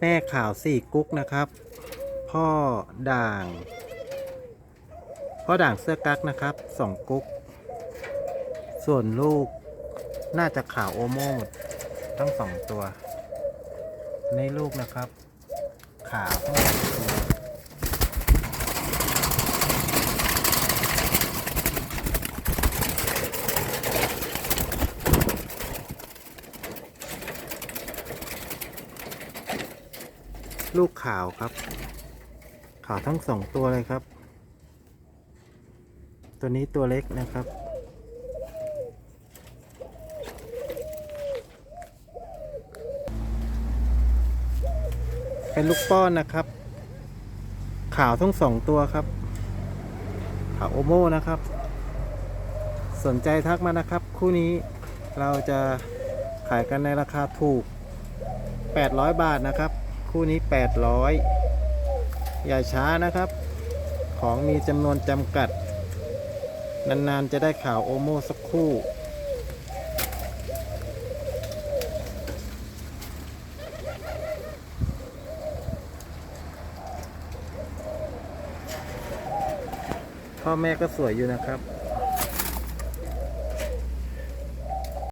แม่ขาวสี่กุ๊กนะครับ พ่อด่าง พ่อด่างเสื้อกั๊กนะครับสองกุ๊ก ส่วนลูกน่าจะขาวโอโมหมดทั้งสองตัว ในลูกนะครับ ขาวทั้งสองตัว ลูกขาวครับ ขาวทั้งสองตัวเลยครับ ตัวนี้ตัวเล็กนะครับ เป็นลูกป้อนนะครับ ขาวทั้งสองตัวครับ ขาวโอโม่นะครับ สนใจทักมานะครับ คู่นี้เราจะขายกันในราคาถูก 800 บาทนะครับ คู่นี้ 800 อย่าช้านะครับ ของมีจำนวนจำกัด นานๆจะได้ข่าวโอโมสักคู่พ่อแม่ก็สวยอยู่นะครับ